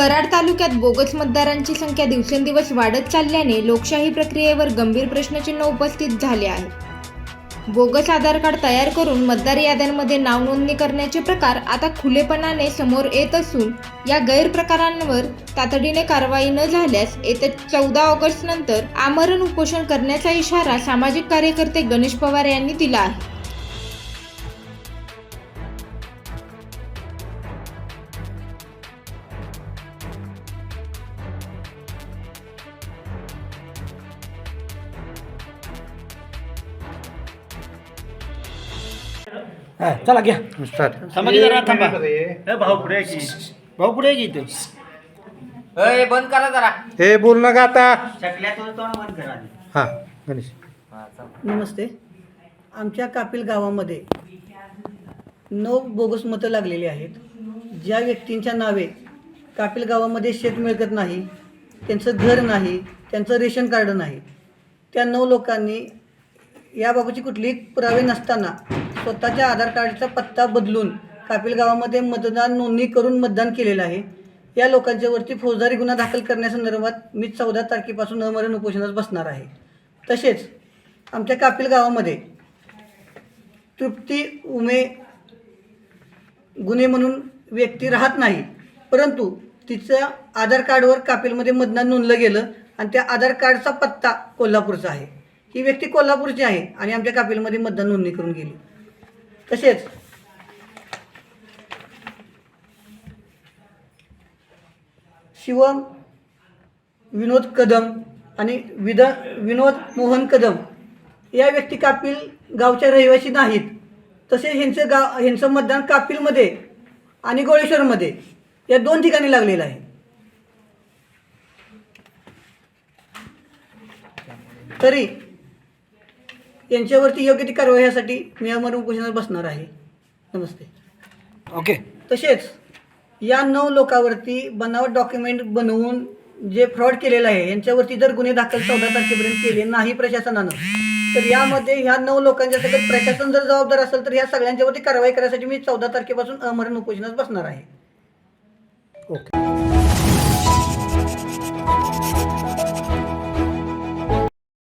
कराड तालुक्यात बोगस मतदारांची संख्या दिवसेंदिवस वाढत चालल्याने लोकशाही प्रक्रियेवर गंभीर प्रश्नचिन्ह उपस्थित झाले आहे. बोगस आधार कार्ड तयार करून मतदार याद्यांमध्ये नाव नोंदणी करण्याचे प्रकार आता खुलेपणाने समोर येत असून या गैरप्रकारांवर तातडीने कारवाई न झाल्यास येत्या चौदा ऑगस्ट नंतर आमरण उपोषण करण्याचा इशारा सामाजिक कार्यकर्ते गणेश पवार यांनी दिला आहे. हा चला घ्या. स्टार्ट. थांबा की जरा थांबा. ए, भाऊ पुढे की? भाऊ पुढे आहे की इथं? अय बंद करा जरा. हे बोल नका आता. शकल्या तो तोंड बंद करा आधी. हा गणेश. नमस्ते. आमच्या कापिल गावामध्ये नऊ बोगस मतं लागलेली आहेत. ज्या व्यक्तींच्या नावे कापिल गावामध्ये शेत मिळकत नाही त्यांचं घर नाही त्यांचं रेशन कार्ड नाही त्या नऊ लोकांनी याबाबतची कुठलीही पुरावे नसताना स्वतःच्या आधार कार्डचा पत्ता बदलून कापिल गावामध्ये मतदान नोंदणी करून मतदान केलेलं आहे. या लोकांच्यावरती फौजदारी गुन्हा दाखल करण्यासंदर्भात मी चौदा तारखेपासून अमरण उपोषणास बसणार आहे. तसेच आमच्या कापिल गावामध्ये तृप्ती उमे गुन्हे म्हणून व्यक्ती राहत नाही परंतु तिचं आधार कार्डवर कापिलमध्ये मतदान नोंदलं गेलं आणि त्या आधार कार्डचा पत्ता कोल्हापूरचा आहे. ही व्यक्ती कोल्हापूरची आहे आणि आमच्या कापिलमध्ये मतदान नोंदणी करून गेली. तसेच. शिवम विनोद कदम आणि विद विनोद मोहन कदम या व्यक्ती कापिल गावच्या रहिवासी नाहीत. तसेच ह्यांचं गाव ह्यांचं मतदान कापिलमध्ये आणि गोळेश्वरमध्ये या दोन ठिकाणी लागलेलं आहे. तरी यांच्यावरती योग्य ती कारवाईसाठी मी अमर उपोषणात बसणार आहे. नमस्ते. ओके. तसेच या नऊ लोकांवरती बनावट डॉक्युमेंट बनवून जे फ्रॉड केलेलं आहे यांच्यावरती जर गुन्हे दाखल चौदा तारखेपर्यंत केले नाही प्रशासनानं तर यामध्ये ह्या नऊ लोकांच्या सगळं प्रशासन जर जबाबदार असेल तर ह्या सगळ्यांच्यावरती कारवाई करण्यासाठी मी चौदा तारखेपासून अमरण उपोषणास बसणार आहे. ओके.